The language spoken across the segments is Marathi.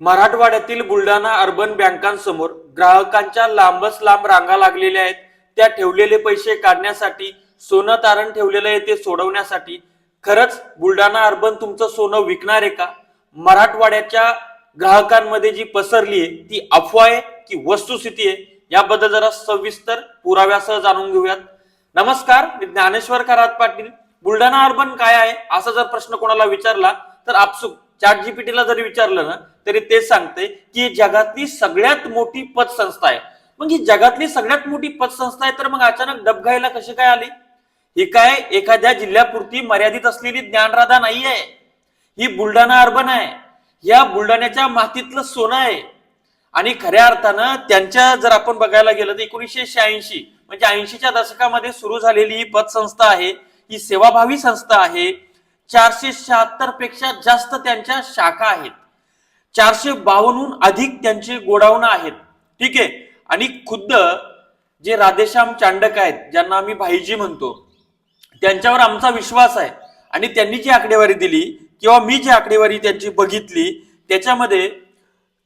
मराठवाड्यातील बुलढाणा अर्बन बँकांसमोर ग्राहकांच्या लांबच लांब रांगा लागलेल्या आहेत. त्या ठेवलेले पैसे काढण्यासाठी सोनं तारण ठेवलेलं आहे ते सोडवण्यासाठी. खरंच बुलढाणा अर्बन तुमचं सोनं विकणार आहे का? मराठवाड्याच्या ग्राहकांमध्ये जी पसरली आहे ती अफवा आहे की वस्तुस्थिती आहे? याबद्दल जरा सविस्तर पुराव्यासह जाणून घेऊयात. नमस्कार मी ज्ञानेश्वर खरात पाटील. बुलढाणा अर्बन काय आहे? असा जर प्रश्न कोणाला विचारला तर आपसुक चॅट जीपीटीला जरी विचारलं ना तरी ते सांगते की जगातली सगळ्यात मोठी पतसंस्था आहे. मग ही जगातली सगळ्यात मोठी पतसंस्था आहे तर मग अचानक डबघाईला कशी काय आली? ही काय एखाद्या जिल्ह्यापुरती मर्यादित असलेली ज्ञानराधा नाही आहे. ही बुलढाणा अर्बन आहे. या बुलढाण्याच्या मातीतलं सोनं आहे. आणि खऱ्या अर्थानं त्यांच्या जर आपण बघायला गेलं तर एकोणीसशे शहाऐंशी म्हणजे ऐंशीच्या दशकामध्ये सुरू झालेली ही पतसंस्था आहे ही सेवाभावी संस्था आहे चारशे शहात्तरपेक्षा जास्त त्यांच्या शाखा आहेत. चारशे बावन्नहून अधिक त्यांची गोडाऊन आहेत. ठीक आहे? आणि खुद्द जे राधेश्याम चांडक आहेत ज्यांना आम्ही भाईजी म्हणतो त्यांच्यावर आमचा विश्वास आहे. आणि त्यांनी जी आकडेवारी दिली किंवा मी जी आकडेवारी त्यांची बघितली त्याच्यामध्ये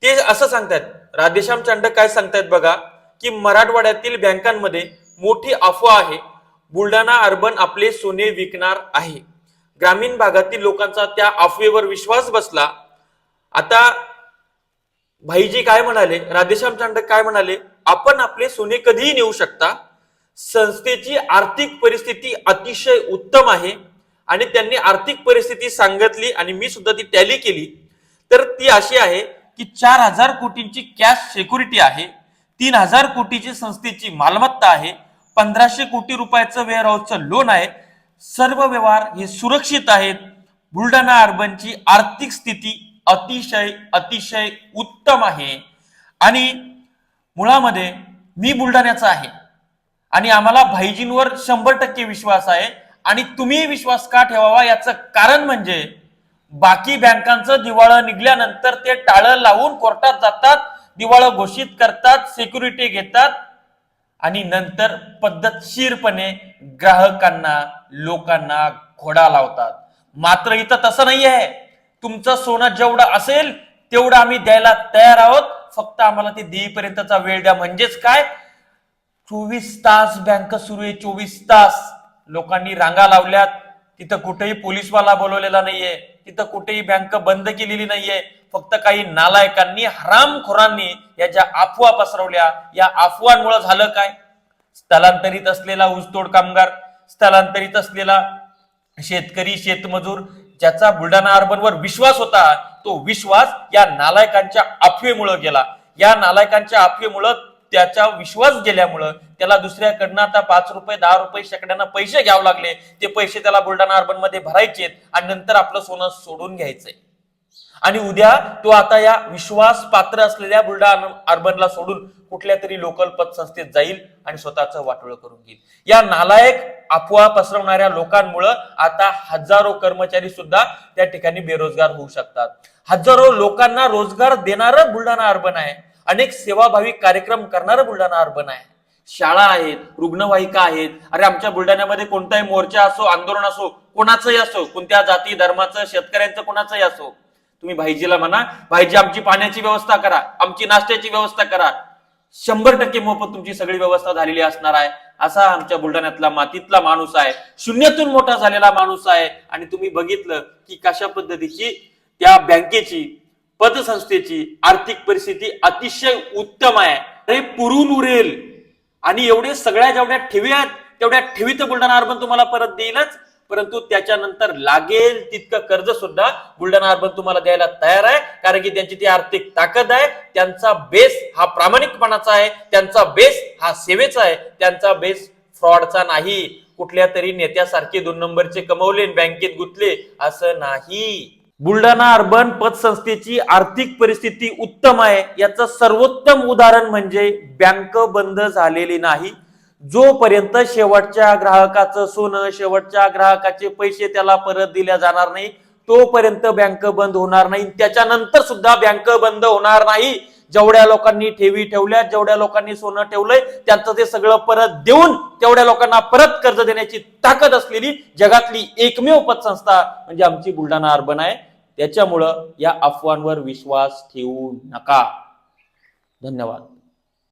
ते असं सांगतात. राधेश्याम चांडक काय सांगतायत बघा की मराठवाड्यातील बँकांमध्ये मोठी अफवा आहे. बुलढाणा अर्बन आपले सोने विकणार आहे. ग्रामीण भागातील लोकांचा त्या अफवेवर विश्वास बसला. आता भाईजी काय म्हणाले? राधेश्याम चांडक काय म्हणाले? आपण आपले सोने कधीही नेऊ शकता. संस्थेची आर्थिक परिस्थिती अतिशय उत्तम आहे. आणि त्यांनी आर्थिक परिस्थिती सांगितली आणि मी सुद्धा ती टॅली केली. तर ती अशी आहे की चार हजार कोटींची कॅश सिक्युरिटी आहे. तीन हजार कोटीची संस्थेची मालमत्ता आहे. पंधराशे कोटी रुपयाचं वेअर हाऊसचं लोन आहे. सर्व व्यवहार हे सुरक्षित आहेत. बुलढाणा अर्बनची आर्थिक स्थिती अतिशय अतिशय उत्तम आहे. आणि मुळामध्ये मी बुलढाण्याचा आहे. आणि आम्हाला भाईजींवर शंभर टक्के विश्वास आहे. आणि तुम्ही विश्वास का ठेवावा? याचं कारण म्हणजे बाकी बँकांचं दिवाळं निघल्यानंतर ते टाळं लावून कोर्टात जातात दिवाळं घोषित करतात सिक्युरिटी घेतात आणि नंतर पद्धतशीरपणे ग्राहकांना लोकांना घोडा लावतात. मात्र इथं तसं नाही आहे तुमचं सोनं जेवढं असेल तेवढं आम्ही द्यायला तयार आहोत. फक्त आम्हाला ते देईपर्यंतचा वेळ द्या. म्हणजेच काय? चोवीस तास बँक सुरू आहे. चोवीस तास. लोकांनी रांगा लावल्यात. तिथं कुठेही पोलीसवाला बोलवलेला नाहीये. तिथं कुठेही बँक बंद केलेली नाहीये. फक्त काही नालायकांनी हरामखोरांनी या ज्या अफवा पसरवल्या. या अफवांमुळे झालं काय? स्थलांतरित असलेला ऊसतोड कामगार स्थलांतरित असलेला शेतकरी शेतमजूर ज्याचा बुलढाणा अर्बनवर विश्वास होता तो विश्वास या नालायकांच्या अफवेमुळे गेला. या नालायकांच्या अफवेमुळे त्याचा विश्वास गेल्यामुळं त्याला दुसऱ्याकडनं आता पाच रुपये दहा रुपये शेकड्यांना पैसे घ्यावे लागले. ते पैसे त्याला बुलढाणा अर्बनमध्ये भरायचे आणि नंतर आपलं सोनं सोडून घ्यायचंय. आणि उद्या तो आता या विश्वास पात्र असलेल्या बुलढाणा अर्बनला सोडून कुठल्या तरी लोकल पतसंस्थेत जाईल आणि स्वतःचं वाटोळ करून घेईल. या नालायक अफवा पसरवणाऱ्या लोकांमुळं आता हजारो कर्मचारी सुद्धा त्या ठिकाणी बेरोजगार होऊ शकतात. हजारो लोकांना रोजगार देणारं बुलढाणा अर्बन आहे. अनेक सेवाभावी कार्यक्रम करणारं बुलढाणा अर्बन आहे. शाळा आहेत रुग्णवाहिका आहेत. अरे आमच्या बुलढाण्यामध्ये कोणताही मोर्चा असो आंदोलन असो कोणाचंही असो कोणत्या जाती धर्माचं शेतकऱ्यांचं कोणाचंही असो तुम्ही भाईजीला म्हणा भाईजी आमची पाण्याची व्यवस्था करा आमची नाश्त्याची व्यवस्था करा. शंभर टक्के मोफत तुमची सगळी व्यवस्था झालेली असणार आहे. असा आमच्या बुलढाण्यातला मातीतला माणूस आहे. शून्यातून मोठा झालेला माणूस आहे. आणि तुम्ही बघितलं की कशा पद्धतीची त्या बँकेची पतसंस्थेची आर्थिक परिस्थिती अतिशय उत्तम आहे. हे पुरून उरेल. आणि एवढे सगळ्या जेवढ्या ठेवी आहेत तेवढ्या ठेवी तर बुलढाणा अर्बन तुम्हाला परत देईलच. परंतु त्याच्यानंतर लागेल तितकं कर्ज सुद्धा बुलढाणा अर्बन तुम्हाला द्यायला तयार आहे. कारण की त्यांची ती आर्थिक ताकद आहे. त्यांचा बेस हा प्रामाणिकपणाचा आहे. त्यांचा बेस हा सेवेचा आहे. त्यांचा बेस फ्रॉडचा नाही. कुठल्या तरी नेत्यासारखे दोन नंबरचे कमवले बँकेत गुंतले असं नाही. बुलढाणा अर्बन पतसंस्थेची आर्थिक परिस्थिती उत्तम आहे. याचं सर्वोत्तम उदाहरण म्हणजे बँक बंद झालेली नाही. जोपर्यंत शेवटच्या ग्राहकाचं सोनं शेवटच्या ग्राहकाचे पैसे त्याला परत दिल्या जाणार नाही तोपर्यंत बँक बंद होणार नाही. त्याच्यानंतर सुद्धा बँक बंद होणार नाही. जेवढ्या लोकांनी ठेवी ठेवल्या जेवढ्या लोकांनी सोनं ठेवलंय त्यांचं ते सगळं परत देऊन तेवढ्या लोकांना परत कर्ज देण्याची ताकद असलेली जगातली एकमेव पतसंस्था म्हणजे आमची बुलढाणा अर्बन आहे. त्याच्यामुळं या अफवांवर विश्वास ठेवू नका. धन्यवाद.